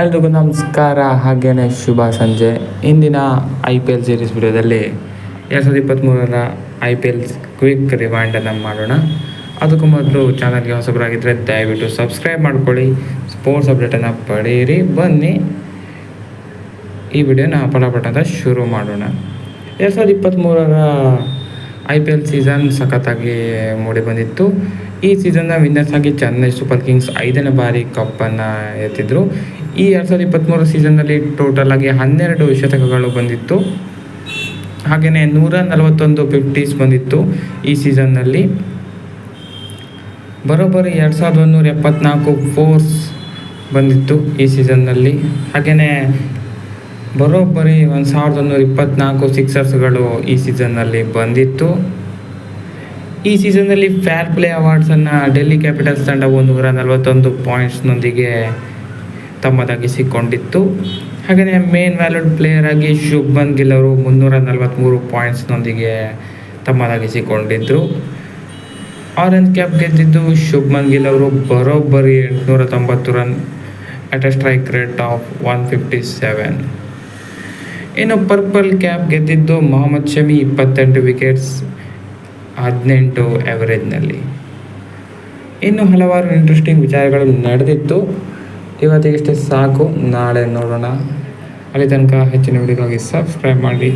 ಎಲ್ರಿಗೂ ನಮಸ್ಕಾರ, ಹಾಗೇನೆ ಶುಭ ಸಂಜೆ. ಇಂದಿನ ಐ ಪಿ ಎಲ್ ಸೀರೀಸ್ ವಿಡಿಯೋದಲ್ಲಿ ಎರಡು ಸಾವಿರದ ಇಪ್ಪತ್ತ್ಮೂರರ ಐ ಪಿ ಎಲ್ ಕ್ವಿಕ್ ರಿವೈಂಡನ್ನು ಮಾಡೋಣ. ಅದಕ್ಕೂ ಮೊದಲು ಚಾನಲ್ಗೆ ಹೊಸಬರಾಗಿದ್ದರೆ ದಯವಿಟ್ಟು ಸಬ್ಸ್ಕ್ರೈಬ್ ಮಾಡ್ಕೊಳ್ಳಿ. ಸ್ಪೋರ್ಟ್ಸ್ ಅಪ್ಡೇಟನ್ನು ಪಡೆಯಿರಿ. ಬನ್ನಿ. ಈ ವಿಡಿಯೋನ ಪಟಾಪಟ ಶುರು ಮಾಡೋಣ. ಎರಡು ಸಾವಿರದ ಇಪ್ಪತ್ತ್ಮೂರರ ಐ ಪಿ ಎಲ್ ಸೀಸನ್ ಸಖತ್ತಾಗಿ ಮೂಡಿ ಬಂದಿತ್ತು. ಈ ಸೀಸನ್ನ ವಿನ್ನರ್ಸ್ ಆಗಿ ಚೆನ್ನೈ ಸೂಪರ್ ಕಿಂಗ್ಸ್ ಐದನೇ ಬಾರಿ ಕಪ್ಪನ್ನು ಎತ್ತಿದ್ರು. ಈ ಎರಡು ಸಾವಿರದ ಇಪ್ಪತ್ತ್ಮೂರು ಸೀಸನ್ನಲ್ಲಿ ಟೋಟಲ್ ಆಗಿ ಹನ್ನೆರಡು ಶತಕಗಳು ಬಂದಿತ್ತು. ಹಾಗೆಯೇ ನೂರ ನಲವತ್ತೊಂದು ಫಿಫ್ಟೀಸ್ ಬಂದಿತ್ತು ಈ ಸೀಸನ್ನಲ್ಲಿ. ಬರೋಬ್ಬರಿ ಎರಡು ಸಾವಿರದ ಒಂದೂರ ಎಪ್ಪತ್ನಾಲ್ಕು ಫೋರ್ಸ್ ಬಂದಿತ್ತು ಈ ಸೀಸನ್ನಲ್ಲಿ. ಹಾಗೆಯೇ ಬರೋಬ್ಬರಿ ಒಂದು ಸಾವಿರದ ಒಂದೂರ ಇಪ್ಪತ್ನಾಲ್ಕು ಸಿಕ್ಸರ್ಸ್ಗಳು ಈ ಸೀಸನ್ನಲ್ಲಿ ಬಂದಿತ್ತು. ಈ ಸೀಸನ್ನಲ್ಲಿ ಫ್ಯಾರ್ ಪ್ಲೇ ಅವಾರ್ಡ್ಸನ್ನು ಡೆಲ್ಲಿ ಕ್ಯಾಪಿಟಲ್ಸ್ ತಂಡವು ನೂರ ನಲವತ್ತೊಂದು ಪಾಯಿಂಟ್ಸ್ನೊಂದಿಗೆ ತಮ್ಮದಾಗಿಸಿಕೊಂಡಿತ್ತು. ಹಾಗೆಯೇ ಮೇನ್ ವ್ಯಾಲ್ಯೂಡ್ ಪ್ಲೇಯರ್ ಆಗಿ ಶುಭ್ಮನ್ ಗಿಲ್ ಅವರು ಮುನ್ನೂರ ನಲವತ್ತ್ಮೂರು ಪಾಯಿಂಟ್ಸ್ನೊಂದಿಗೆ ತಮ್ಮದಾಗಿಸಿಕೊಂಡಿದ್ದರು ಆರೆಂಜ್ ಕ್ಯಾಪ್ ಗೆದ್ದಿದ್ದು ಶುಭ್ಮನ್ ಗಿಲ್ ಅವರು ಬರೋಬ್ಬರಿ ಎಂಟುನೂರ ತೊಂಬತ್ತು run at a strike rate of one fifty seven ಇನ್ನು ಪರ್ಪಲ್ ಕ್ಯಾಪ್ ಗೆದ್ದಿದ್ದು ಮೊಹಮ್ಮದ್ ಶಮಿ ಇಪ್ಪತ್ತೆಂಟು ವಿಕೆಟ್ಸ್ ಹದಿನೆಂಟು ಎವರೇಜ್ನಲ್ಲಿ. ಇನ್ನು ಹಲವಾರು ಇಂಟ್ರೆಸ್ಟಿಂಗ್ ವಿಚಾರಗಳು ನಡೆದಿತ್ತು. ಇವತ್ತಿಗಿಷ್ಟೇ ಸಾಕು. ನಾಳೆ ನೋಡೋಣ. ಅಲ್ಲಿ ತನಕ ಹೆಚ್ಚಿನ ವಿಡಿಯೋಗಾಗಿ ಸಬ್ಸ್ಕ್ರೈಬ್ ಮಾಡಿ.